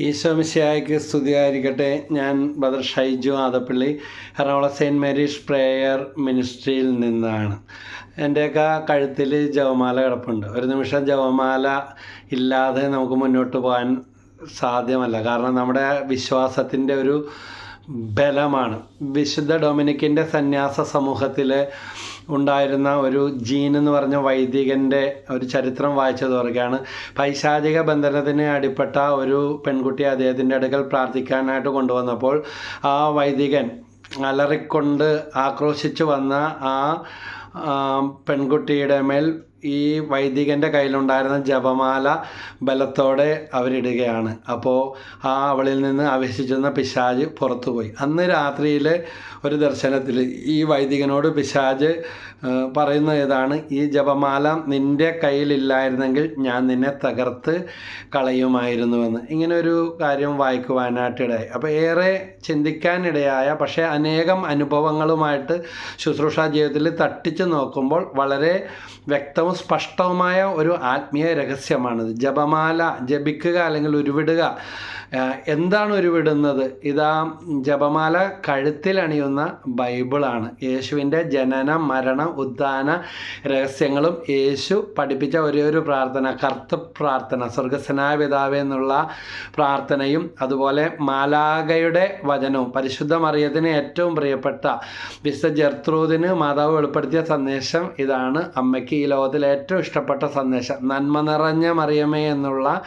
ഈശോമിശിയായ്ക്ക് സ്തുതിയായിരിക്കട്ടെ ഞാൻ brother Shaiju Adappally Ernakulam saint Mary's prayer മിനിസ്ട്രിയിൽ നിന്നാണ്. എന്റെയൊക്കെ കഴുത്തിൽ ജവമാല കിടപ്പുണ്ട്. ഒരു നിമിഷം ജവമാല ഇല്ലാതെ നമുക്ക് മുന്നോട്ട് പോകാൻ സാധ്യമല്ല. കാരണം നമ്മുടെ വിശ്വാസത്തിന്റെ ഒരു ബലമാണ്. വിശുദ്ധ ഡൊമിനിക്കിന്റെ സന്യാസ സമൂഹത്തിൽ ഉണ്ടായിരുന്ന ഒരു ജീൻ എന്ന് പറഞ്ഞ വൈദികന്റെ ഒരു ചരിത്രം വായിച്ചത് ഓർക്കുകയാണ്. പൈശാചിക ബന്ധനത്തിന് അടിപ്പെട്ട ഒരു പെൺകുട്ടി അദ്ദേഹത്തിന്റെ അടുക്കൽ പ്രാർത്ഥിക്കാനായിട്ട് കൊണ്ടുവന്നപ്പോൾ ആ വൈദികൻ അലറിക്കൊണ്ട് ആക്രോശിച്ചു വന്ന ആ, പെൺകുട്ടിയുടെ മേൽ ഈ വൈദികന്റെ കയ്യിലുണ്ടായിരുന്ന ജപമാല ബലത്തോടെ അവരിടുകയാണ്. അപ്പോൾ ആ അവളിൽ നിന്ന് അവശിച്ചിരുന്ന പിശാജ് പുറത്തുപോയി. അന്ന് രാത്രിയിൽ ഒരു ദർശനത്തിൽ ഈ വൈദികനോട് പിശാജ് പറയുന്ന ഇതാണ് ഈ ജപമാല നിന്റെ കയ്യിലില്ലായിരുന്നെങ്കിൽ ഞാൻ നിന്നെ തകർത്ത് കളയുമായിരുന്നുവെന്ന്. ഇങ്ങനെ ഒരു കാര്യം വായിക്കുവാനായിട്ടിടയായി. അപ്പോൾ ഏറെ ചിന്തിക്കാനിടയായ പക്ഷേ അനേകം അനുഭവങ്ങളുമായിട്ട് ശുശ്രൂഷാ ജീവിതത്തിൽ തട്ടിച്ച് നോക്കുമ്പോൾ വളരെ വ്യക്തവും സ്പഷ്ടവുമായ ഒരു ആത്മീയ രഹസ്യമാണിത്. ജപമാല ജപിക്കുക അല്ലെങ്കിൽ ഉരുവിടുക എന്താണ് ഉരുവിടുന്നത്? ഇതാ ജപമാല കഴുത്തിലണിയുന്ന ബൈബിളാണ്. യേശുവിന്റെ ജനന മരണ ഉദ്ധാന രഹസ്യങ്ങളും യേശു പഠിപ്പിച്ച ഒരേ ഒരു പ്രാർത്ഥന കർത്ത പ്രാർത്ഥന സ്വർഗസ്വനായ പിതാവ് എന്നുള്ള പ്രാർത്ഥനയും അതുപോലെ മാലാകയുടെ വചനവും. പരിശുദ്ധ മറിയത്തിന് ഏറ്റവും പ്രിയപ്പെട്ട വിശുദ്ധ ജർത്രൂദിന് മാതാവ് വെളിപ്പെടുത്തിയ സന്ദേശം ഇതാണ്. അമ്മയ്ക്ക് ഈ ലോകത്തിൽ ഏറ്റവും ഇഷ്ടപ്പെട്ട സന്ദേശം നന്മ നിറഞ്ഞ മറിയമേ എന്നുള്ള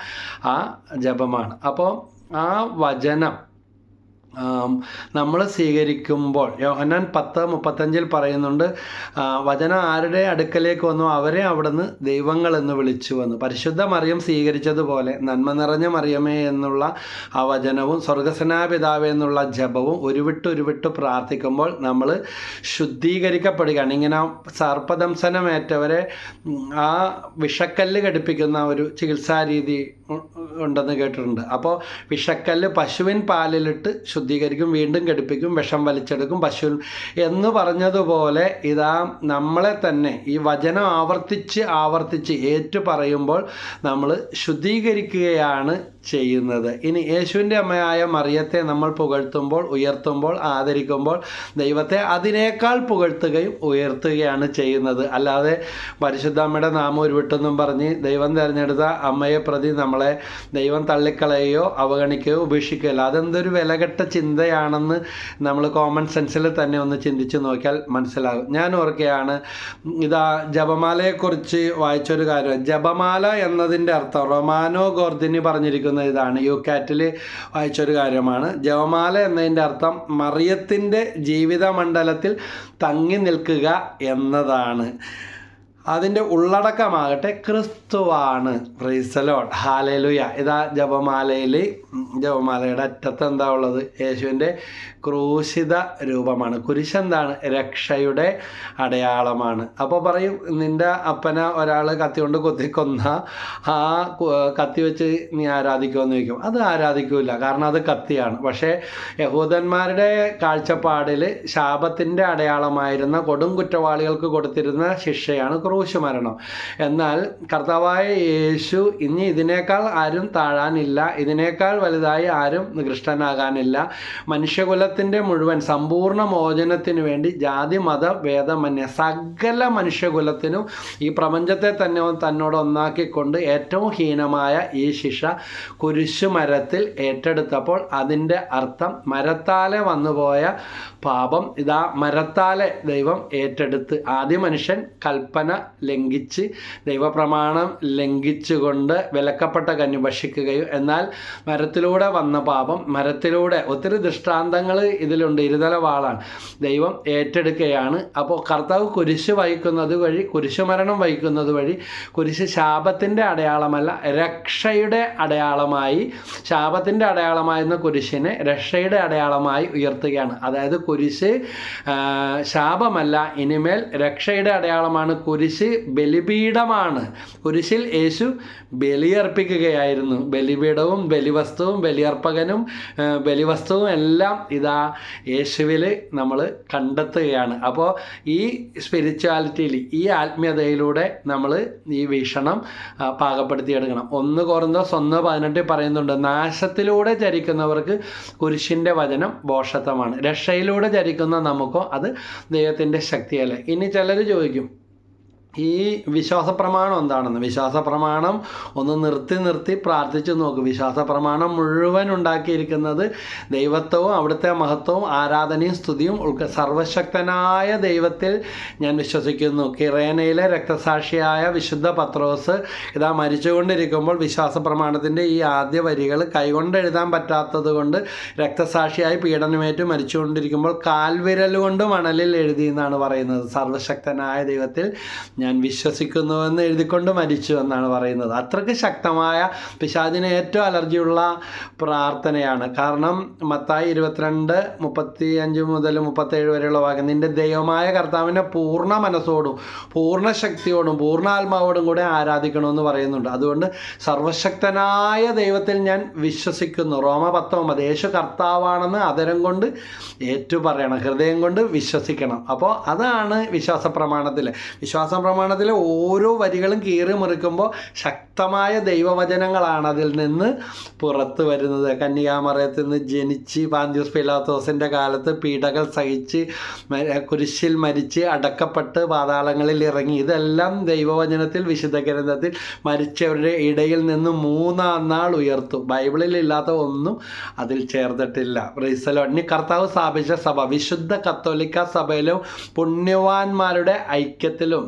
ആ ജപമാണ്. അപ്പോൾ ആ വചനം നമ്മൾ സ്വീകരിക്കുമ്പോൾ യോഹന്നാൻ പത്ത് മുപ്പത്തഞ്ചിൽ പറയുന്നുണ്ട് വചന ആരുടെ അടുക്കലേക്ക് വന്നു? അവരെ അവിടുന്ന് ദൈവങ്ങൾ എന്ന് വിളിച്ചു വന്നു. പരിശുദ്ധ മറിയം സ്വീകരിച്ചതുപോലെ നന്മ നിറഞ്ഞ മറിയമേ എന്നുള്ള ആ വചനവും സ്വർഗസനാപിതാവ് എന്നുള്ള ജപവും ഉരുവിട്ട് ഉരുവിട്ട് പ്രാർത്ഥിക്കുമ്പോൾ നമ്മൾ ശുദ്ധീകരിക്കപ്പെടുകയാണ്. ഇങ്ങനെ സർപ്പദംശനമേറ്റവരെ ഉം, ആ വിഷക്കല്ല് ഘടിപ്പിക്കുന്ന ഒരു ചികിത്സാ രീതി ഉ- ഉണ്ടെന്ന് കേട്ടിട്ടുണ്ട്. അപ്പോൾ വിഷക്കല്ല് പശുവിൻ പാലിലിട്ട് ശുദ്ധീകരിക്കും വീണ്ടും ഘടിപ്പിക്കും വിഷം വലിച്ചെടുക്കും. പശുവിൻ എന്ന് പറഞ്ഞതുപോലെ ഇതാ നമ്മളെ തന്നെ ഈ വചനം ആവർത്തിച്ച് ആവർത്തിച്ച് ഏറ്റു പറയുമ്പോൾ നമ്മൾ ശുദ്ധീകരിക്കുകയാണ് ചെയ്യുന്നത്. ഇനി യേശുവിന്റെ അമ്മയായ മറിയത്തെ നമ്മൾ പുകഴ്ത്തുമ്പോൾ ഉയർത്തുമ്പോൾ ആദരിക്കുമ്പോൾ ദൈവത്തെ അതിനേക്കാൾ പുകഴ്ത്തുകയും ഉയർത്തുകയാണ് ചെയ്യുന്നത്. അല്ലാതെ പരിശുദ്ധ അമ്മയുടെ നാമം ഉരുവിട്ടെന്നും പറഞ്ഞ് ദൈവം തിരഞ്ഞെടുത്ത അമ്മയെ പ്രതി നമ്മളെ ദൈവം തള്ളിക്കളയുകയോ അവഗണിക്കുകയോ ഉപേക്ഷിക്കുകയല്ല. അതെന്തൊരു വിലകെട്ട ചിന്തയാണെന്ന് നമ്മൾ കോമൺ സെൻസിൽ തന്നെ ഒന്ന് ചിന്തിച്ച് നോക്കിയാൽ മനസ്സിലാകും. ഞാൻ ഓർക്കുകയാണ് ഇതാ ജപമാലയെക്കുറിച്ച് വായിച്ചൊരു കാര്യം. ജപമാല എന്നതിന്റെ അർത്ഥം റൊമാനോ ഗോർദിനി പറഞ്ഞിരിക്കുന്ന ഇതാണ്. യു കാറ്റിൽ വായിച്ചൊരു കാര്യമാണ്. ജപമാല എന്നതിന്റെ അർത്ഥം മറിയത്തിന്റെ ജീവിത മണ്ഡലത്തിൽ തങ്ങി നിൽക്കുക എന്നതാണ്. അതിന്റെ ഉള്ളടക്കമാകട്ടെ ക്രിസ്തുവാണ്. ഫ്രീസലോട്ട് ഹാലലുയ ഇതാ ജപമാലയിൽ ജപമാലയുടെ അറ്റത്ത് എന്താ ഉള്ളത്? യേശുവിന്റെ ക്രൂശിത രൂപമാണ്. കുരിശെന്താണ് രക്ഷയുടെ അടയാളമാണ്. അപ്പോൾ പറയും നിന്റെ അപ്പന ഒരാൾ കത്തി കൊണ്ട് കൊത്തിക്കൊന്ന ആ കത്തി വെച്ച് നീ ആരാധിക്കുമെന്ന് ചോദിക്കും. അത് ആരാധിക്കില്ല കാരണം അത് കത്തിയാണ്. പക്ഷേ യഹൂദന്മാരുടെ കാഴ്ചപ്പാടിൽ ശാപത്തിന്റെ അടയാളമായിരുന്ന കൊടും കുറ്റവാളികൾക്ക് കൊടുത്തിരുന്ന ശിക്ഷയാണ് ക്രൂശ് മരണം എന്നാൽ കർത്താവായ യേശു ഇനി ഇതിനേക്കാൾ ആരും താഴാനില്ല. ഇതിനേക്കാൾ വലുതായി ആരും നികൃഷ്ടനാകാനില്ല. മനുഷ്യകുലത്തിന്റെ മുഴുവൻ സമ്പൂർണ മോചനത്തിന് വേണ്ടി ജാതി മത ഭേദമന്യ സകല മനുഷ്യകുലത്തിനും ഈ പ്രപഞ്ചത്തെ തന്നെ തന്നോട് ഒന്നാക്കിക്കൊണ്ട് ഏറ്റവും ഹീനമായ ഈ ശിക്ഷ കുരിശു മരത്തിൽ ഏറ്റെടുത്തപ്പോൾ അതിന്റെ അർത്ഥം മരത്താലെ വന്നുപോയ പാപം. ഇതാ മരത്താലെ ദൈവം ഏറ്റെടുത്ത് ആദ്യ മനുഷ്യൻ കൽപ്പന ലംഘിച്ച് ദൈവപ്രമാണം ലംഘിച്ചുകൊണ്ട് വിലക്കപ്പെട്ട കന്നി ഭക്ഷിക്കുകയും. എന്നാൽ മരത്തിലൂടെ വന്ന പാപം മരത്തിലൂടെ ഒത്തിരി ദൃഷ്ടാന്തങ്ങൾ ഇതിലുണ്ട്. ഇരുതല വാളാണ് ദൈവം ഏറ്റെടുക്കുകയാണ്. അപ്പോൾ കർത്താവ് കുരിശ് വഹിക്കുന്നത് വഴി കുരിശുമരണം വഹിക്കുന്നത് വഴി കുരിശ് ശാപത്തിന്റെ അടയാളമല്ല രക്ഷയുടെ അടയാളമായി ശാപത്തിന്റെ അടയാളമായിരുന്ന കുരിശിനെ രക്ഷയുടെ അടയാളമായി ഉയർത്തുകയാണ്. അതായത് കുരിശ് ശാപമല്ല ഇനിമേൽ രക്ഷയുടെ അടയാളമാണ് കുരിശ് കുരിശ് ബലിപീഠമാണ്. കുരിശിൽ യേശു ബലിയർപ്പിക്കുകയായിരുന്നു. ബലിപീഠവും ബലിവസ്തുവും ബലിയർപ്പകനും ബലിവസ്തുവും എല്ലാം ഇതാ യേശുവിൽ നമ്മൾ കണ്ടെത്തുകയാണ്. അപ്പോൾ ഈ സ്പിരിച്വാലിറ്റിയിൽ ഈ ആത്മീയതയിലൂടെ നമ്മൾ ഈ വീക്ഷണം പാകപ്പെടുത്തിയെടുക്കണം. ഒന്ന് കുറന്തോസ് ഒന്ന് പതിനെട്ടിൽ പറയുന്നുണ്ട് നാശത്തിലൂടെ ചരിക്കുന്നവർക്ക് കുരിശിന്റെ വചനം ബോഷത്വമാണ്. രക്ഷയിലൂടെ ചരിക്കുന്ന നമുക്കോ അത് ദൈവത്തിന്റെ ശക്തിയല്ലേ. ഇനി ചിലർ ചോദിക്കും ഈ വിശ്വാസ പ്രമാണം എന്താണെന്ന്? വിശ്വാസ പ്രമാണം ഒന്ന് നിർത്തി നിർത്തി പ്രാർത്ഥിച്ചു നോക്ക്. വിശ്വാസ പ്രമാണം മുഴുവൻ ഉണ്ടാക്കിയിരിക്കുന്നത് ദൈവത്വവും അവിടുത്തെ മഹത്വവും ആരാധനയും സ്തുതിയും ഉൾക്ക സർവശക്തനായ ദൈവത്തിൽ ഞാൻ വിശ്വസിക്കുന്നു. കിറേനയിലെ രക്തസാക്ഷിയായ വിശുദ്ധ പത്രോസ് ഇതാ മരിച്ചുകൊണ്ടിരിക്കുമ്പോൾ വിശ്വാസ പ്രമാണത്തിന്റെ ഈ ആദ്യ വരികൾ കൈകൊണ്ട് എഴുതാൻ പറ്റാത്തത് കൊണ്ട് രക്തസാക്ഷിയായി പീഡനമേറ്റ് മരിച്ചുകൊണ്ടിരിക്കുമ്പോൾ കാൽവിരൽ കൊണ്ട് മണലിൽ എഴുതി എന്നാണ് പറയുന്നത്. സർവശക്തനായ ദൈവത്തിൽ ഞാൻ വിശ്വസിക്കുന്നുവെന്ന് എഴുതിക്കൊണ്ട് മരിച്ചു എന്നാണ് പറയുന്നത്. അത്രയ്ക്ക് ശക്തമായ പിശാദിന് ഏറ്റവും അലർജിയുള്ള പ്രാർത്ഥനയാണ്. കാരണം മത്തായി ഇരുപത്തിരണ്ട് മുപ്പത്തി അഞ്ച് മുതൽ മുപ്പത്തേഴ് വരെയുള്ള ഭാഗം നിന്റെ ദൈവമായ കർത്താവിനെ പൂർണ മനസ്സോടും പൂർണ ശക്തിയോടും പൂർണ ആത്മാവോടും കൂടെ ആരാധിക്കണമെന്ന് പറയുന്നുണ്ട്. അതുകൊണ്ട് സർവശക്തനായ ദൈവത്തിൽ ഞാൻ വിശ്വസിക്കുന്നു. റോമ പത്തൊമ്പത് യേശു കർത്താവാണെന്ന് അതരം കൊണ്ട് ഏറ്റു പറയണം ഹൃദയം കൊണ്ട് വിശ്വസിക്കണം. അപ്പോൾ അതാണ് വിശ്വാസ പ്രമാണത്തിൽ വിശ്വാസ പ്രമാണത്തിലെ ഓരോ വരികളും കീറി മുറിക്കുമ്പോൾ ശക്തമായ ദൈവവചനങ്ങളാണ് അതിൽ നിന്ന് പുറത്തു വരുന്നത്. കന്യാമറയത്തിൽ നിന്ന് ജനിച്ച് പാന്തിയോസ് പിലാത്തോസിന്റെ കാലത്ത് പീഡകൾ സഹിച്ച് കുരിശിൽ മരിച്ച് അടക്കപ്പെട്ട് പാതാളങ്ങളിൽ ഇറങ്ങി. ഇതെല്ലാം ദൈവവചനത്തിൽ വിശുദ്ധ ഗ്രന്ഥത്തിൽ മരിച്ചവരുടെ ഇടയിൽ നിന്ന് മൂന്നാം നാൾ ഉയർത്തു. ബൈബിളിൽ ഇല്ലാത്ത ഒന്നും അതിൽ ചേർത്തിട്ടില്ല റീസലോ ഇനി കർത്താവ് സ്ഥാപിച്ച സഭ വിശുദ്ധ കത്തോലിക്ക സഭയിലും പുണ്യവാന്മാരുടെ ഐക്യത്തിലും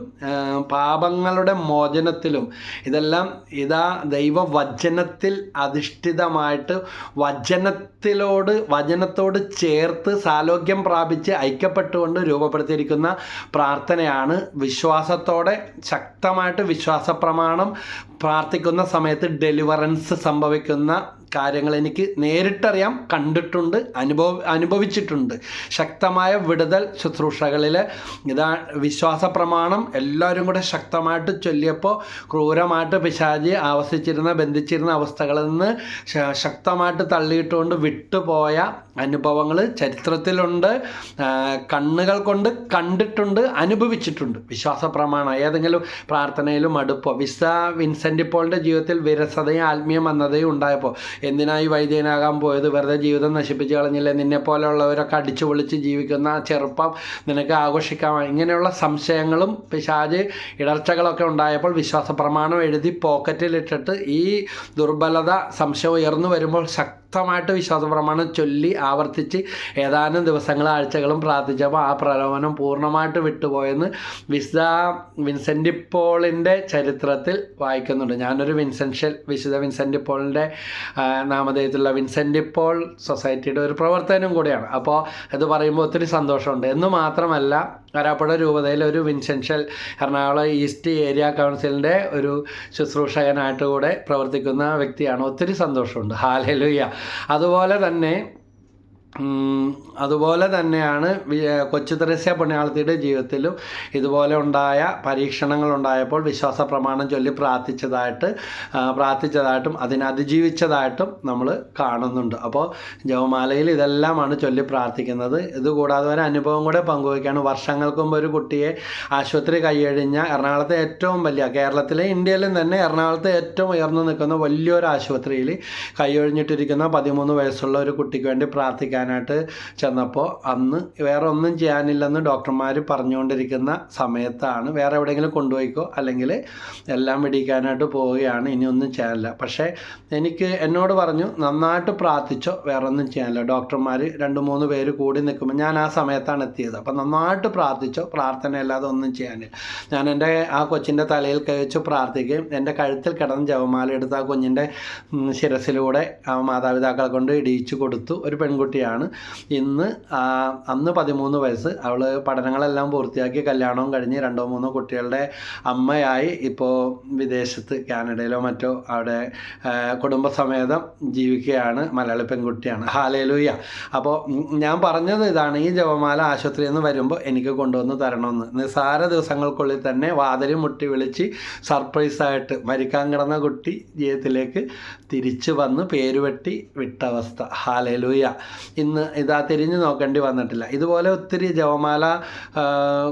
പാപങ്ങളുടെ മോചനത്തിലും ഇതെല്ലാം ഇതാ ദൈവവചനത്തിൽ അധിഷ്ഠിതമായിട്ട് വചനത്തിലോട് വചനത്തോട് ചേർത്ത് സാലോക്യം പ്രാപിച്ച് ഐക്യപ്പെട്ടുകൊണ്ട് രൂപപ്പെടുത്തിയിരിക്കുന്ന പ്രാർത്ഥനയാണ് വിശ്വാസത്തോടെ ശക്തമായിട്ട് വിശ്വാസ പ്രമാണം പ്രാർത്ഥിക്കുന്ന സമയത്ത് ഡെലിവറൻസ് സംഭവിക്കുന്ന കാര്യങ്ങൾ എനിക്ക് നേരിട്ടറിയാം കണ്ടിട്ടുണ്ട് അനുഭവ അനുഭവിച്ചിട്ടുണ്ട്. ശക്തമായ വിടുതൽ ശുശ്രൂഷകളിൽ. ഇതാ വിശ്വാസ പ്രമാണം എല്ലാവരും കൂടെ ശക്തമായിട്ട് ചൊല്ലിയപ്പോൾ ക്രൂരമായിട്ട് പിശാചി ആവസിച്ചിരുന്ന ബന്ധിച്ചിരുന്ന അവസ്ഥകളിൽ നിന്ന് ശക്തമായിട്ട് തള്ളിയിട്ടുകൊണ്ട് വിട്ടുപോയ അനുഭവങ്ങൾ ചരിത്രത്തിലുണ്ട് കണ്ണുകൾ കൊണ്ട് കണ്ടിട്ടുണ്ട് അനുഭവിച്ചിട്ടുണ്ട്. വിശ്വാസ പ്രമാണം ഏതെങ്കിലും പ്രാർത്ഥനയിലും അടുപ്പോ? വിസ വിൻസെന്റ് പോളിന്റെ ജീവിതത്തിൽ വിരസതയും ആത്മീയ മന്ദതയും ഉണ്ടായപ്പോൾ എന്തിനായി വൈദ്യനാകാൻ പോയത്? വെറുതെ ജീവിതം നശിപ്പിച്ച് കളഞ്ഞില്ലേ? നിന്നെ പോലെയുള്ളവരൊക്കെ അടിച്ചു പൊളിച്ച് ജീവിക്കുന്ന ആ ചെറുപ്പം നിനക്ക് ആഘോഷിക്കാൻ ഇങ്ങനെയുള്ള സംശയങ്ങളും പിശാജ് ഇടർച്ചകളൊക്കെ ഉണ്ടായപ്പോൾ വിശ്വാസ പ്രമാണം എഴുതി പോക്കറ്റിലിട്ടിട്ട് ഈ ദുർബലത സംശയം ഉയർന്നു വരുമ്പോൾ ശക്തമായിട്ട് വിശ്വാസ പ്രമാണം ചൊല്ലി ആവർത്തിച്ച് ഏതാനും ദിവസങ്ങളും ആഴ്ചകളും പ്രാർത്ഥിച്ചപ്പോൾ ആ പ്രലോഭനം പൂർണമായിട്ട് വിട്ടുപോയെന്ന് വിസ വിൻസെന്റ് പോളിന്റെ ചരിത്രത്തിൽ വായിക്കുന്നുണ്ട്. ഞാനൊരു വിൻസെൻഷ്യൽ വിശുദ്ധ വിൻസെന്റ് പോളിന്റെ നാമധേയത്തിലുള്ള വിൻസെന്റ് പോൾ സൊസൈറ്റിയുടെ ഒരു പ്രവർത്തനം കൂടിയാണ്. അപ്പോൾ ഇത് പറയുമ്പോൾ ഒത്തിരി സന്തോഷമുണ്ട്. എന്ന് മാത്രമല്ല വരാപ്പുഴ രൂപതയിൽ ഒരു വിൻസെൻഷ്യൽ എറണാകുളം ഈസ്റ്റ് ഏരിയ കൗൺസിലിന്റെ ഒരു ശുശ്രൂഷകനായിട്ട് കൂടെ പ്രവർത്തിക്കുന്ന വ്യക്തിയാണ്. ഒത്തിരി സന്തോഷമുണ്ട്. ഹാലലുയ്യ അതുപോലെ തന്നെ അതുപോലെ തന്നെയാണ് കൊച്ചു തെരസ്യ പുണ്യാളത്തിയുടെ ജീവിതത്തിലും ഇതുപോലെ ഉണ്ടായ പരീക്ഷണങ്ങൾ ഉണ്ടായപ്പോൾ വിശ്വാസ പ്രമാണം ചൊല്ലി പ്രാർത്ഥിച്ചതായിട്ട് പ്രാർത്ഥിച്ചതായിട്ടും അതിനെ അതിജീവിച്ചതായിട്ടും നമ്മൾ കാണുന്നുണ്ട്. അപ്പോൾ ജവമാലയിൽ ഇതെല്ലാമാണ് ചൊല്ലി പ്രാർത്ഥിക്കുന്നത്. ഇതുകൂടാതെ ഒരു അനുഭവം കൂടെ പങ്കുവയ്ക്കുകയാണ് വർഷങ്ങൾക്ക് മുമ്പ് ഒരു കുട്ടിയെ ആശുപത്രി കൈയഴിഞ്ഞ എറണാകുളത്തെ ഏറ്റവും വലിയ കേരളത്തിലെ ഇന്ത്യയിലും തന്നെ എറണാകുളത്തെ ഏറ്റവും ഉയർന്നു നിൽക്കുന്ന വലിയൊരു ആശുപത്രിയിൽ കൈയൊഴിഞ്ഞിട്ടിരിക്കുന്ന പതിമൂന്ന് വയസ്സുള്ള ഒരു കുട്ടിക്ക് വേണ്ടി പ്രാർത്ഥിക്കാനായിട്ട് ചെന്നപ്പോൾ അന്ന് വേറെ ഒന്നും ചെയ്യാനില്ലെന്ന് ഡോക്ടർമാർ പറഞ്ഞുകൊണ്ടിരിക്കുന്ന സമയത്താണ് വേറെ എവിടെയെങ്കിലും കൊണ്ടുപോയിക്കോ അല്ലെങ്കിൽ എല്ലാം പിടിക്കാനായിട്ട് പോവുകയാണ് ഇനി ഒന്നും ചെയ്യാനില്ല. പക്ഷേ എനിക്ക് എന്നോട് പറഞ്ഞു നന്നായിട്ട് പ്രാർത്ഥിച്ചോ വേറെ ഒന്നും ചെയ്യാനില്ല. ഡോക്ടർമാർ രണ്ട് മൂന്ന് പേര് കൂടി നിൽക്കുമ്പോൾ ഞാൻ ആ സമയത്താണ് എത്തിയത്. അപ്പം നന്നായിട്ട് പ്രാർത്ഥിച്ചോ പ്രാർത്ഥന അല്ലാതെ ഒന്നും ചെയ്യാനില്ല. ഞാൻ എന്റെ ആ കൊച്ചിന്റെ തലയിൽ കഴിച്ച് പ്രാർത്ഥിക്കുകയും എന്റെ കഴുത്തിൽ കിടന്ന് ജവമാല എടുത്ത് ആ കുഞ്ഞിന്റെ ശിരസിലൂടെ ആ മാതാപിതാക്കളെ കൊണ്ട് ഇടിയിച്ചു കൊടുത്തു. ഒരു പെൺകുട്ടിയാണ്. ഇന്ന് അന്ന് പതിമൂന്ന് വയസ്സ്. അവൾ പഠനങ്ങളെല്ലാം പൂർത്തിയാക്കി കല്യാണവും കഴിഞ്ഞ് രണ്ടോ മൂന്നോ കുട്ടികളുടെ അമ്മയായി ഇപ്പോൾ വിദേശത്ത് കാനഡയിലോ മറ്റോ അവിടെ കുടുംബസമേതം ജീവിക്കുകയാണ്. മലയാളി പെൺകുട്ടിയാണ്. ഹാലേലൂയ. അപ്പോൾ ഞാൻ പറഞ്ഞത് ഇതാണ്. ഈ ജപമാല ആശുപത്രിയിൽ നിന്ന് വരുമ്പോൾ എനിക്ക് കൊണ്ടുവന്ന് തരണമെന്ന്. നിസ്സാര ദിവസങ്ങൾക്കുള്ളിൽ തന്നെ വാതിൽ മുട്ടി വിളിച്ച് സർപ്രൈസായിട്ട് മരിക്കാൻ കിടന്ന കുട്ടി ജീവിതത്തിലേക്ക് തിരിച്ചു വന്ന് പേരുവെട്ടി വിട്ടവസ്ഥ. ഹാലേലൂയ. ഇന്ന് ഇതാ തിരിഞ്ഞു നോക്കേണ്ടി വന്നിട്ടില്ല. ഇതുപോലെ ഒത്തിരി ജവമാല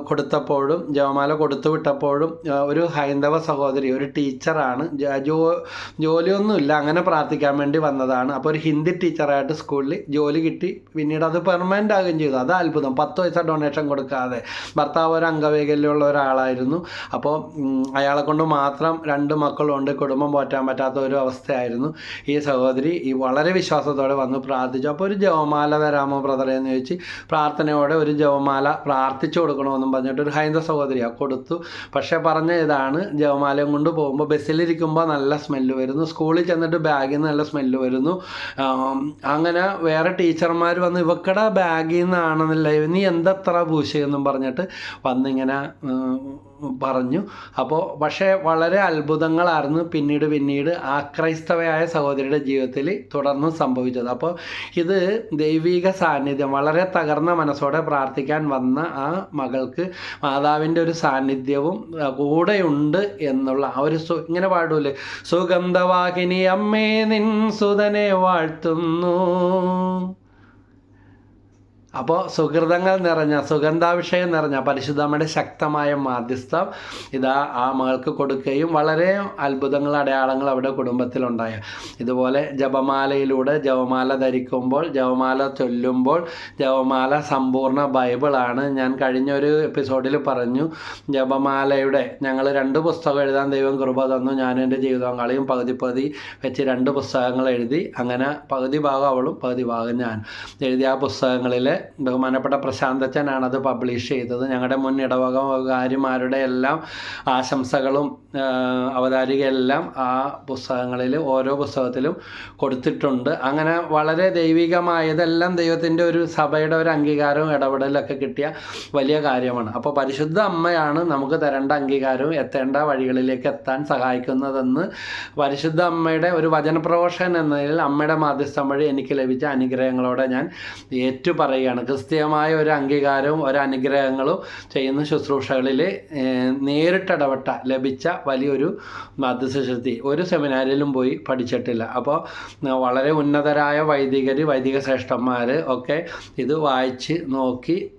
കൊടുത്തപ്പോഴും ജവമാല കൊടുത്തു വിട്ടപ്പോഴും ഒരു ഹൈന്ദവ സഹോദരി ഒരു ടീച്ചറാണ് ജോ ജോലിയൊന്നുമില്ല അങ്ങനെ പ്രാർത്ഥിക്കാൻ വേണ്ടി വന്നതാണ്. അപ്പോൾ ഒരു ഹിന്ദി ടീച്ചറായിട്ട് സ്കൂളിൽ ജോലി കിട്ടി. പിന്നീട് അത് പെർമനന്റ് ആകുകയും ചെയ്തു. അത് അത്ഭുതം. പത്ത് പൈസ ഡൊണേഷൻ കൊടുക്കാതെ. ഭർത്താവ് ഒരു അംഗവൈകല്യമുള്ള ഒരാളായിരുന്നു. അപ്പോൾ അയാളെ കൊണ്ട് മാത്രം രണ്ട് മക്കളുണ്ട്. കുടുംബം പോറ്റാൻ പറ്റാത്ത ഒരു അവസ്ഥയായിരുന്നു ഈ സഹോദരി. ഈ വളരെ വിശ്വാസത്തോടെ വന്ന് പ്രാർത്ഥിച്ചു. അപ്പോൾ ഒരു ജവമാല തരാമോ ബ്രദറെ എന്ന് ചോദിച്ച് പ്രാർത്ഥനയോടെ ഒരു ജപമാല പ്രാർത്ഥിച്ചു കൊടുക്കണമെന്നും പറഞ്ഞിട്ട് ഒരു ഹൈന്ദവ സഹോദരിയാ കൊടുത്തു. പക്ഷേ പറഞ്ഞ ഇതാണ് ജപമാലയും കൊണ്ട് പോകുമ്പോൾ ബസ്സിലിരിക്കുമ്പോൾ നല്ല സ്മെല്ല് വരുന്നു. സ്കൂളിൽ ചെന്നിട്ട് ബാഗിൽ നിന്ന് നല്ല സ്മെല്ല് വരുന്നു. അങ്ങനെ വേറെ ടീച്ചർമാർ വന്ന് ഇവക്കടെ ബാഗിൽ നിന്നാണെന്നില്ല നീ എന്തത്ര പൂശയെന്നും പറഞ്ഞിട്ട് വന്നിങ്ങനെ പറഞ്ഞു. അപ്പോൾ പക്ഷേ വളരെ അത്ഭുതങ്ങളായിരുന്നു പിന്നീട് പിന്നീട് ആ ക്രൈസ്തവയായ സഹോദരിയുടെ ജീവിതത്തിൽ തുടർന്ന് സംഭവിച്ചത്. അപ്പോൾ ഇത് ദൈവിക സാന്നിധ്യം വളരെ തകർന്ന മനസ്സോടെ പ്രാർത്ഥിക്കാൻ വന്ന ആ മകൾക്ക് മാതാവിന്റെ ഒരു സാന്നിധ്യവും കൂടെയുണ്ട് എന്നുള്ള ആ ഒരു സു ഇങ്ങനെ പാടൂലേ? സുഗന്ധവാഹിനി അമ്മേ നിൻ സുതനെ വാഴ്ത്തുന്നു. അപ്പോൾ സുഹൃതങ്ങൾ നിറഞ്ഞ സുഗന്ധാഭിഷേകം നിറഞ്ഞ പരിശുദ്ധമ്മയുടെ ശക്തമായ മാധ്യസ്ഥം ഇതാ ആ മകൾക്ക് കൊടുക്കുകയും വളരെ അത്ഭുതങ്ങൾ അടയാളങ്ങൾ അവിടെ കുടുംബത്തിലുണ്ടായ. ഇതുപോലെ ജപമാലയിലൂടെ ജപമാല ധരിക്കുമ്പോൾ ജപമാല ചൊല്ലുമ്പോൾ ജപമാല സമ്പൂർണ ബൈബിളാണ്. ഞാൻ കഴിഞ്ഞൊരു എപ്പിസോഡിൽ പറഞ്ഞു ജപമാലയുടെ ഞങ്ങൾ രണ്ട് പുസ്തകം എഴുതാൻ ദൈവം കൃപ തന്നു. ഞാൻ എന്റെ ജീവിതങ്ങളിയും പകുതി പകുതി വെച്ച് രണ്ട് പുസ്തകങ്ങൾ എഴുതി അങ്ങനെ പകുതി ഭാഗം അവളും പകുതി ഭാഗം ഞാൻ. എഴുതിയ ആ പുസ്തകങ്ങളിൽ ബഹുമാനപ്പെട്ട പ്രശാന്തച്ചനാണ് അത് പബ്ലിഷ് ചെയ്തത്. ഞങ്ങളുടെ മുൻ ഇടവകാരിമാരുടെ എല്ലാം ആശംസകളും അവതാരികയെല്ലാം ആ പുസ്തകങ്ങളിൽ ഓരോ പുസ്തകത്തിലും കൊടുത്തിട്ടുണ്ട്. അങ്ങനെ വളരെ ദൈവികമായതെല്ലാം ദൈവത്തിന്റെ ഒരു സഭയുടെ ഒരു അംഗീകാരവും ഇടപെടലൊക്കെ കിട്ടിയ വലിയ കാര്യമാണ്. അപ്പോൾ പരിശുദ്ധ അമ്മയാണ് നമുക്ക് തരേണ്ട അംഗീകാരവും എത്തേണ്ട വഴികളിലേക്ക് എത്താൻ സഹായിക്കുന്നതെന്ന് പരിശുദ്ധ അമ്മയുടെ ഒരു വചനപ്രഘോഷൻ എന്നതിൽ അമ്മയുടെ മാധ്യസ്ഥം വഴി എനിക്ക് ലഭിച്ച അനുഗ്രഹങ്ങളോടെ ഞാൻ ഏറ്റു ക്രിസ്തീയമായ ഒരു അംഗീകാരവും ഒരു അനുഗ്രഹങ്ങളും ചെയ്യുന്ന ശുശ്രൂഷകളിൽ നേരിട്ടിടപെട്ട ലഭിച്ച വലിയൊരു മധ്യശക്തി ഒരു സെമിനാരിലും പോയി പഠിച്ചിട്ടില്ല. അപ്പോൾ വളരെ ഉന്നതരായ വൈദികർ വൈദിക ശ്രേഷ്ഠന്മാർ ഒക്കെ ഇത് വായിച്ച് നോക്കി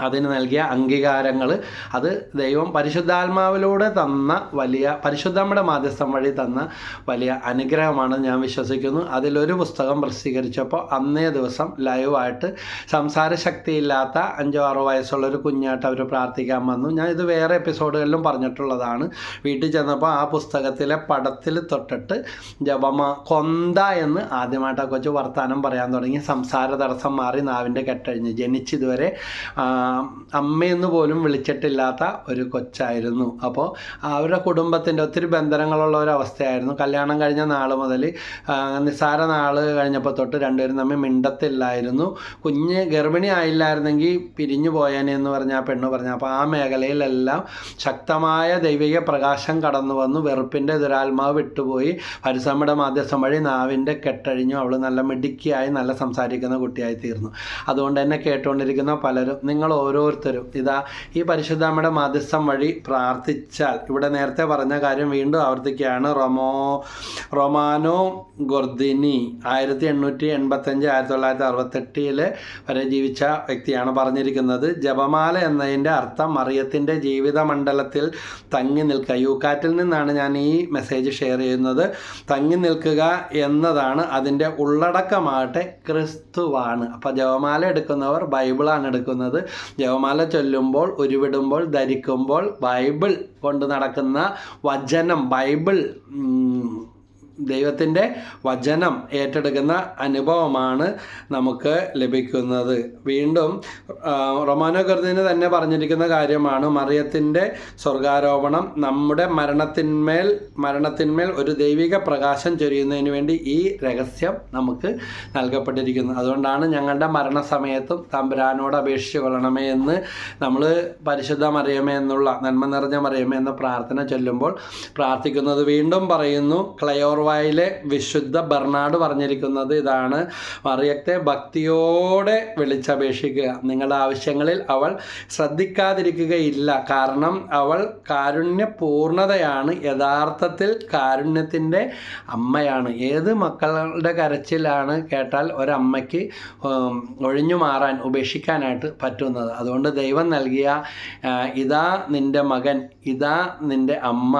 അതിന് നൽകിയ അംഗീകാരങ്ങൾ അത് ദൈവം പരിശുദ്ധാത്മാവിലൂടെ തന്ന വലിയ പരിശുദ്ധമ്മയുടെ മാധ്യസ്ഥം വഴി തന്ന വലിയ അനുഗ്രഹമാണ് ഞാൻ വിശ്വസിക്കുന്നു. അതിലൊരു പുസ്തകം പ്രസിദ്ധീകരിച്ചപ്പോൾ അന്നേ ദിവസം ലൈവായിട്ട് സംസാരശക്തിയില്ലാത്ത അഞ്ചോ ആറോ വയസ്സുള്ള ഒരു കുഞ്ഞായിട്ട് അവർ പ്രാർത്ഥിക്കാൻ വന്നു. ഞാൻ ഇത് വേറെ എപ്പിസോഡുകളിലും പറഞ്ഞിട്ടുള്ളതാണ്. വീട്ടിൽ ചെന്നപ്പോൾ ആ പുസ്തകത്തിലെ പടത്തിൽ തൊട്ടിട്ട് ജപമ കൊന്ത എന്ന് ആദ്യമായിട്ട് കൊച്ചു വർത്തമാനം പറയാൻ തുടങ്ങി. സംസാര തടസ്സം മാറി നാവിന്റെ കെട്ടഴിഞ്ഞ്. ജനിച്ചിതുവരെ അമ്മയെന്ന് പോലും വിളിച്ചിട്ടില്ലാത്ത ഒരു കൊച്ചായിരുന്നു. അപ്പോൾ അവരുടെ കുടുംബത്തിന്റെ ഒത്തിരി ബന്ധനങ്ങളുള്ള ഒരു അവസ്ഥയായിരുന്നു. കല്യാണം കഴിഞ്ഞ നാൾ മുതൽ നിസ്സാര നാൾ കഴിഞ്ഞപ്പോൾ തൊട്ട് രണ്ടുപേരും തമ്മിൽ മിണ്ടത്തില്ലായിരുന്നു. കുഞ്ഞ് ഗർഭിണി ആയില്ലായിരുന്നെങ്കിൽ പിരിഞ്ഞു പോയേനെ എന്ന് പറഞ്ഞ ആ പെണ്ണ് പറഞ്ഞു. അപ്പോൾ ആ മേഖലയിലെല്ലാം ശക്തമായ ദൈവിക പ്രകാശം കടന്നു വന്നു. വെറുപ്പിന്റെ ദുരാത്മാവ് വിട്ടുപോയി. പരിസമ്മയുടെ മാധ്യസ്ഥം വഴി നാവിന്റെ കെട്ടഴിഞ്ഞു. അവൾ നല്ല മിടുക്കിയായി നല്ല സംസാരിക്കുന്ന കുട്ടിയായി തീർന്നു. അതുകൊണ്ട് തന്നെ കേട്ടുകൊണ്ടിരിക്കുന്ന പലരും നിങ്ങൾ ഓരോരുത്തരും. ഇതാ ഈ പരിശുദ്ധാമ്മയുടെ മധ്യസ്ഥം വഴി പ്രാർത്ഥിച്ചാൽ. ഇവിടെ നേരത്തെ പറഞ്ഞ കാര്യം വീണ്ടും ആവർത്തിക്കുകയാണ്. റൊമോ റൊമാനോ ഗൊർദിനി. ആയിരത്തി എണ്ണൂറ്റി എൺപത്തഞ്ച് ആയിരത്തി തൊള്ളായിരത്തി അറുപത്തെട്ടിൽ വരെ ജീവിച്ച വ്യക്തിയാണ് പറഞ്ഞിരിക്കുന്നത്. ജപമാല എന്നതിന്റെ അർത്ഥം മറിയത്തിന്റെ ജീവിതമണ്ഡലത്തിൽ തങ്ങി നിൽക്കുക. യൂക്കാറ്റിൽ നിന്നാണ് ഞാൻ ഈ മെസ്സേജ് ഷെയർ ചെയ്യുന്നത്. തങ്ങി നിൽക്കുക എന്നതാണ് അതിന്റെ ഉള്ളടക്കമാകട്ടെ ക്രിസ്തുവാണ്. അപ്പോൾ ജപമാല എടുക്കുന്നവർ ബൈബിളാണ് എടുക്കുന്നത്. ജപമാല ചൊല്ലുമ്പോൾ ഉരുവിടുമ്പോൾ ധരിക്കുമ്പോൾ ബൈബിൾ കൊണ്ട് നടക്കുന്ന വചനം ബൈബിൾ ദൈവത്തിന്റെ വചനം ഏറ്റെടുക്കുന്ന അനുഭവമാണ് നമുക്ക് ലഭിക്കുന്നത്. വീണ്ടും റൊമാനോ കർദിന് തന്നെ പറഞ്ഞിരിക്കുന്ന കാര്യമാണ് മറിയത്തിന്റെ സ്വർഗാരോപണം നമ്മുടെ മരണത്തിന്മേൽ മരണത്തിന്മേൽ ഒരു ദൈവിക പ്രകാശം ചൊരിയുന്നതിന് വേണ്ടി ഈ രഹസ്യം നമുക്ക് നൽകപ്പെട്ടിരിക്കുന്നു. അതുകൊണ്ടാണ് ഞങ്ങളുടെ മരണസമയത്തും തമ്പുരാനോട് അപേക്ഷിച്ച് കൊള്ളണമേ എന്ന് നമ്മൾ പരിശുദ്ധ മറിയമേ എന്നുള്ള നന്മ നിറഞ്ഞ മറിയമേ എന്ന പ്രാർത്ഥന ചൊല്ലുമ്പോൾ പ്രാർത്ഥിക്കുന്നത് വീണ്ടും പറയുന്നു ക്ലയോർവായിലെ വിശുദ്ധ ബർണാട് പറഞ്ഞിരിക്കുന്നത് ഇതാണ്. മറിയത്തെ ഭക്തിയോടെ വിളിച്ചപേക്ഷിക്കുക. നിങ്ങളുടെ ആവശ്യങ്ങളിൽ അവൾ ശ്രദ്ധിക്കാതിരിക്കുകയില്ല. കാരണം അവൾ കാരുണ്യ കാരുണ്യപൂർണതയാണ്. യഥാർത്ഥത്തിൽ കാരുണ്യത്തിന്റെ അമ്മയാണ്. ഏത് മക്കളുടെ കരച്ചിലാണ് കേട്ടാൽ ഒരമ്മയ്ക്ക് ഒഴിഞ്ഞു മാറാൻ ഉപേക്ഷിക്കാനായിട്ട് പറ്റുന്നത്. അതുകൊണ്ട് ദൈവം നൽകിയ ഇതാ നിന്റെ മകൻ ഇതാ നിന്റെ അമ്മ.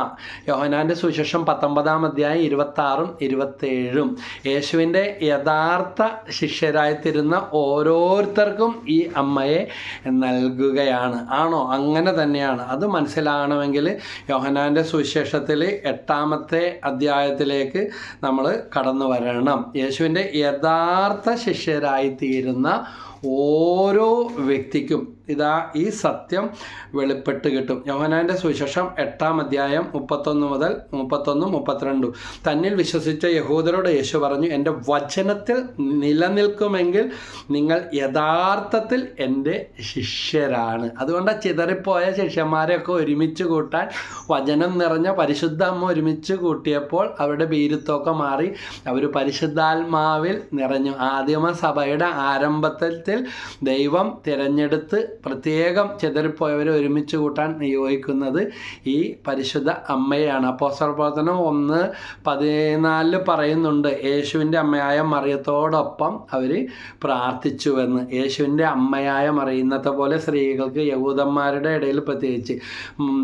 യോഹനാന്റെ സുവിശേഷം പത്തൊമ്പതാം അധ്യായം ഇരുപത്താറും ഇരുപത്തേഴും. യേശുവിന്റെ യഥാർത്ഥ ശിഷ്യരായിത്തീരുന്ന ഓരോരുത്തർക്കും ഈ അമ്മയെ നൽകുകയാണ്. ആണോ? അങ്ങനെ തന്നെയാണ്. അത് മനസ്സിലാകണമെങ്കിൽ യോഹനാന്റെ സുവിശേഷത്തിൽ എട്ടാമത്തെ അധ്യായത്തിലേക്ക് നമ്മൾ കടന്നു വരണം. യേശുവിന്റെ യഥാർത്ഥ ശിഷ്യരായിത്തീരുന്ന ഓരോ വ്യക്തിക്കും ഇതാ ഈ സത്യം വെളിപ്പെട്ട് കിട്ടും. യോഹനാന്റെ സുവിശേഷം എട്ടാം അധ്യായം മുപ്പത്തൊന്ന് മുതൽ മുപ്പത്തൊന്നും മുപ്പത്തിരണ്ടും. തന്നിൽ വിശ്വസിച്ച യഹൂദരോട് യേശു പറഞ്ഞു എന്റെ വചനത്തിൽ നിലനിൽക്കുമെങ്കിൽ നിങ്ങൾ യഥാർത്ഥത്തിൽ എന്റെ ശിഷ്യരാണ്. അതുകൊണ്ട് ചിതറിപ്പോയ ശിഷ്യന്മാരെയൊക്കെ ഒരുമിച്ച് കൂട്ടാൻ വചനം നിറഞ്ഞ പരിശുദ്ധ അമ്മ ഒരുമിച്ച് കൂട്ടിയപ്പോൾ അവരുടെ ഭീരുത്വമൊക്കെ മാറി അവർ പരിശുദ്ധാത്മാവിൽ നിറഞ്ഞു. ആദിമ സഭയുടെ ആരംഭത്തിൽ ദൈവം തിരഞ്ഞെടുത്ത് പ്രത്യേകം ചെതറിപ്പോയവരെ ഒരുമിച്ച് കൂട്ടാൻ നിയോഗിക്കുന്നത് ഈ പരിശുദ്ധ അമ്മയാണ്. അപ്പോൾ പ്രവർത്തനം ഒന്ന് പതിനാലിൽ പറയുന്നുണ്ട് യേശുവിന്റെ അമ്മയായ മറിയത്തോടൊപ്പം അവർ പ്രാർത്ഥിച്ചുവെന്ന്. യേശുവിന്റെ അമ്മയായ മറിയ ഇന്നത്തെ പോലെ സ്ത്രീകൾക്ക് യഹൂദന്മാരുടെ ഇടയിൽ പ്രത്യേകിച്ച്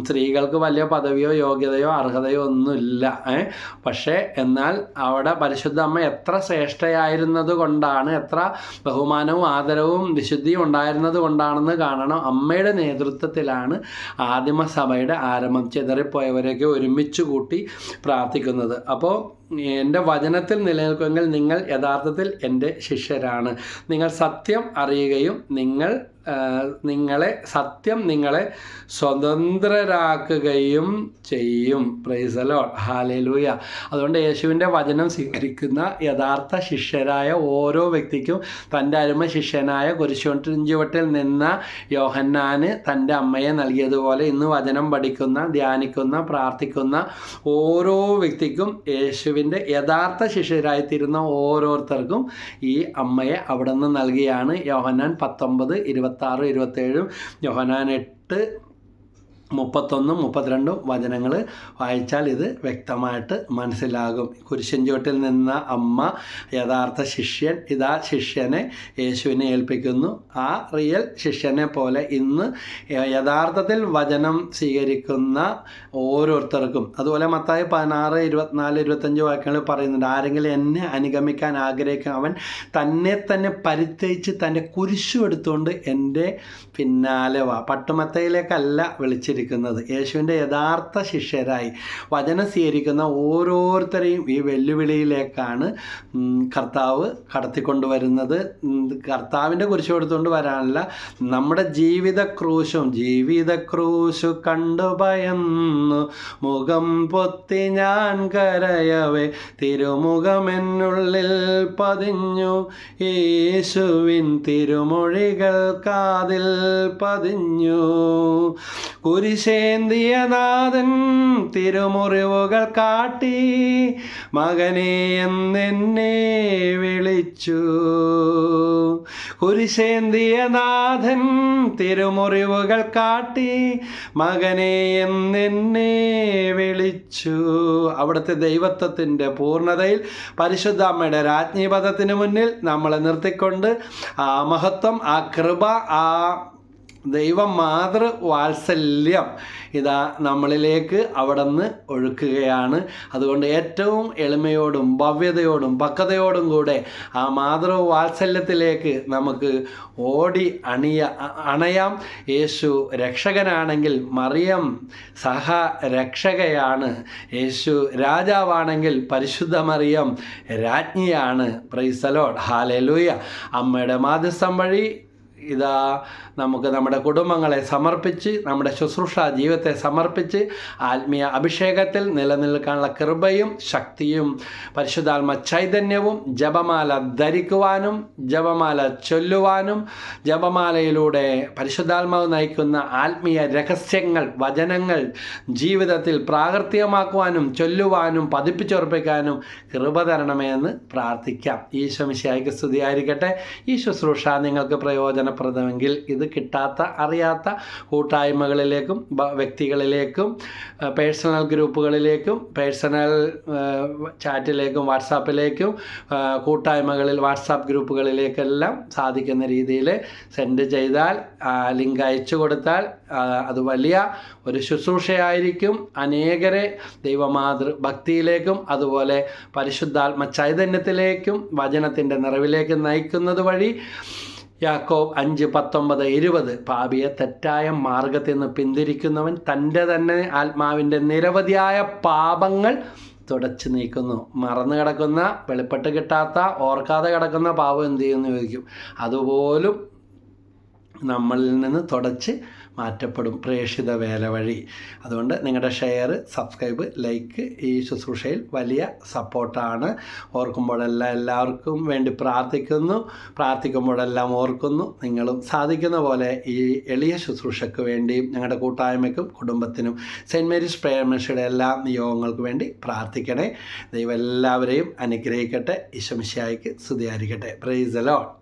സ്ത്രീകൾക്ക് വലിയ പദവിയോ യോഗ്യതയോ അർഹതയോ ഒന്നുമില്ല. പക്ഷേ എന്നാൽ അവിടെ പരിശുദ്ധ അമ്മ എത്ര ശ്രേഷ്ഠയായിരുന്നത് കൊണ്ടാണ് എത്ര ബഹുമാനവും ആദരവും വിശുദ്ധിയും ഉണ്ടായിരുന്നത് കൊണ്ടാണെന്ന് കാണണം. അമ്മയുടെ നേതൃത്വത്തിലാണ് ആദിമസഭയുടെ ആരംഭം. ചിതറിപ്പോയവരെയൊക്കെ ഒരുമിച്ച് കൂട്ടി പ്രാർത്ഥിക്കുന്നത്. അപ്പോൾ എന്റെ വചനത്തിൽ നിലനിൽക്കുമെങ്കിൽ നിങ്ങൾ യഥാർത്ഥത്തിൽ എന്റെ ശിഷ്യരാണ്. നിങ്ങൾ സത്യം അറിയുകയും നിങ്ങൾ നിങ്ങളെ സത്യം നിങ്ങളെ സ്വതന്ത്രരാക്കുകയും ചെയ്യും. പ്രൈസലോ ഹാലലൂയ അതുകൊണ്ട് യേശുവിന്റെ വചനം സ്വീകരിക്കുന്ന യഥാർത്ഥ ശിഷ്യരായ ഓരോ വ്യക്തിക്കും തന്റെ അരുമ ശിഷ്യനായ കുരിശോട്ടിഞ്ചുവട്ടിൽ നിന്ന യോഹന്നാന് തന്റെ അമ്മയെ നൽകിയതുപോലെ ഇന്ന് വചനം പഠിക്കുന്ന ധ്യാനിക്കുന്ന പ്രാർത്ഥിക്കുന്ന ഓരോ വ്യക്തിക്കും യേശുവിന്റെ യഥാർത്ഥ ശിഷ്യരായിത്തീരുന്ന ഓരോരുത്തർക്കും ഈ അമ്മയെ അവിടെ നിന്ന് നൽകിയാണ്. യോഹന്നാൻ പത്തൊമ്പത് ഇരുപത്താറ് ഇരുപത്തേഴും യോഹനാൻ എട്ട് മുപ്പത്തൊന്നും മുപ്പത്തിരണ്ടും വചനങ്ങൾ വായിച്ചാൽ ഇത് വ്യക്തമായിട്ട് മനസ്സിലാകും. കുരിശൻ ചുവട്ടിൽ നിന്ന അമ്മ യഥാർത്ഥ ശിഷ്യൻ ഇതാ ശിഷ്യനെ യേശുവിനെ ഏൽപ്പിക്കുന്നു. ആ റിയൽ ശിഷ്യനെ പോലെ ഇന്ന് യഥാർത്ഥത്തിൽ വചനം സ്വീകരിക്കുന്ന ഓരോരുത്തർക്കും. അതുപോലെ മത്തായി പതിനാറ് ഇരുപത്തിനാല് ഇരുപത്തഞ്ച് വാക്യങ്ങൾ പറയുന്നുണ്ട് ആരെങ്കിലും എന്നെ അനുഗമിക്കാൻ ആഗ്രഹിക്കും അവൻ തന്നെ തന്നെ പരിത്യജിച്ച് തന്റെ കുരിശു എടുത്തുകൊണ്ട് എന്റെ പിന്നാലെ വാ. പട്ടുമത്തയിലേക്കല്ല വിളിച്ചിരിക്കുന്നത്. യേശുവിന്റെ യഥാർത്ഥ ശിഷ്യരായി വചനം സ്വീകരിക്കുന്ന ഓരോരുത്തരെയും ഈ വെല്ലുവിളിയിലേക്കാണ് കർത്താവ് കടത്തിക്കൊണ്ടുവരുന്നത്. കർത്താവിന്റെ കുറിച്ച് കൊടുത്തുകൊണ്ട് വരാനല്ല നമ്മുടെ ജീവിത ക്രൂശും ജീവിത ക്രൂശു കണ്ടു ഭയന്നു. മുഖം പൊത്തി ഞാൻ കരയവേ തിരുമുഖമെന്നുള്ളിൽ പതിഞ്ഞു. യേശുവിൻ തിരുമൊഴികൾ കാതിൽ പതിഞ്ഞു. നാഥൻ തിരുമുറിവുകൾ കാട്ടി മകനെ എന്നെന്നെ വിളിച്ചു. കുരിശേന്തിയ നാഥൻ തിരുമുറിവുകൾ കാട്ടി മകനെ എന്നെന്നെ വിളിച്ചു. അവിടുത്തെ ദൈവത്വത്തിന്റെ പൂർണതയിൽ പരിശുദ്ധ അമ്മയുടെ രാജ്ഞിപഥത്തിന് മുന്നിൽ നമ്മളെ നിർത്തിക്കൊണ്ട് ആ മഹത്വം ആ കൃപ ആ ദൈവം മാതൃ വാത്സല്യം ഇതാ നമ്മളിലേക്ക് അവിടെ നിന്ന് ഒഴുക്കുകയാണ്. അതുകൊണ്ട് ഏറ്റവും എളിമയോടും ഭവ്യതയോടും പക്വതയോടും കൂടെ ആ മാതൃ വാത്സല്യത്തിലേക്ക് നമുക്ക് ഓടി അണിയ അണയാം. യേശു രക്ഷകനാണെങ്കിൽ മറിയം സഹ രക്ഷകയാണ്. യേശു രാജാവാണെങ്കിൽ പരിശുദ്ധ മറിയം രാജ്ഞിയാണ്. പ്രൈസലോഡ് ഹാലലൂയ അമ്മയുടെ മാധ്യസ്ഥം വഴി ഇതാ നമുക്ക് നമ്മുടെ കുടുംബങ്ങളെ സമർപ്പിച്ച് നമ്മുടെ ശുശ്രൂഷ ജീവിതത്തെ സമർപ്പിച്ച് ആത്മീയ അഭിഷേകത്തിൽ നിലനിൽക്കാനുള്ള കൃപയും ശക്തിയും പരിശുദ്ധാത്മ ചൈതന്യവും ജപമാല ധരിക്കുവാനും ജപമാല ചൊല്ലുവാനും ജപമാലയിലൂടെ പരിശുദ്ധാത്മാവ് നയിക്കുന്ന ആത്മീയ രഹസ്യങ്ങൾ വചനങ്ങൾ ജീവിതത്തിൽ പ്രാകൃതികമാക്കുവാനും ചൊല്ലുവാനും പതിപ്പിച്ചുറപ്പിക്കാനും കൃപ തരണമേ എന്ന് പ്രാർത്ഥിക്കാം. ഈശോ മിശിയായിക്ക് സ്തുതിയായിരിക്കട്ടെ. ഈ ശുശ്രൂഷ നിങ്ങൾക്ക് പ്രയോജനപ്രദമെങ്കിൽ ഇത് കിട്ടാത്ത അറിയാത്ത കൂട്ടായ്മകളിലേക്കും വ്യക്തികളിലേക്കും പേഴ്സണൽ ഗ്രൂപ്പുകളിലേക്കും പേഴ്സണൽ ചാറ്റിലേക്കും വാട്സാപ്പിലേക്കും കൂട്ടായ്മകളിൽ വാട്സാപ്പ് ഗ്രൂപ്പുകളിലേക്കെല്ലാം സാധിക്കുന്ന രീതിയിൽ സെൻഡ് ചെയ്താൽ ലിങ്ക് അയച്ചു കൊടുത്താൽ അത് വലിയ ഒരു ശുശ്രൂഷയായിരിക്കും. അനേകരെ ദൈവമാതൃ ഭക്തിയിലേക്കും അതുപോലെ പരിശുദ്ധാത്മ ചൈതന്യത്തിലേക്കും വചനത്തിന്റെ നിറവിലേക്ക് നയിക്കുന്നത് വഴി യാക്കോബ് അഞ്ച് പത്തൊമ്പത് ഇരുപത്. പാപിയെ തെറ്റായ മാർഗത്തിൽ നിന്ന് പിന്തിരിക്കുന്നവൻ തന്റെ തന്നെ ആത്മാവിന്റെ നിരവധിയായ പാപങ്ങൾ തുടച്ചു നീക്കുന്നു. മറന്നു കിടക്കുന്ന വെളിപ്പെട്ട് കിട്ടാത്ത ഓർക്കാതെ കിടക്കുന്ന പാപം എന്ത് ചെയ്യുമെന്ന് ചോദിക്കും. അതുപോലും നമ്മളിൽ നിന്ന് തുടച്ച് മാറ്റപ്പെടും. പ്രേക്ഷിത വേല വഴി. അതുകൊണ്ട് നിങ്ങളുടെ ഷെയർ സബ്സ്ക്രൈബ് ലൈക്ക് ഈ ശുശ്രൂഷയിൽ വലിയ സപ്പോർട്ടാണ്. ഓർക്കുമ്പോഴെല്ലാം എല്ലാവർക്കും വേണ്ടി പ്രാർത്ഥിക്കുന്നു. പ്രാർത്ഥിക്കുമ്പോഴെല്ലാം ഓർക്കുന്നു. നിങ്ങളും സാധിക്കുന്ന പോലെ ഈ എളിയ ശുശ്രൂഷയ്ക്ക് വേണ്ടിയും ഞങ്ങളുടെ കൂട്ടായ്മയ്ക്കും കുടുംബത്തിനും സെന്റ് മേരീസ് പ്രേമേഴ്സിയുടെ എല്ലാ നിയോഗങ്ങൾക്ക് വേണ്ടി പ്രാർത്ഥിക്കണേ. ദൈവം എല്ലാവരെയും അനുഗ്രഹിക്കട്ടെ. ഈശംശായിക്ക് സ്തുതിയായിരിക്കട്ടെ. Price load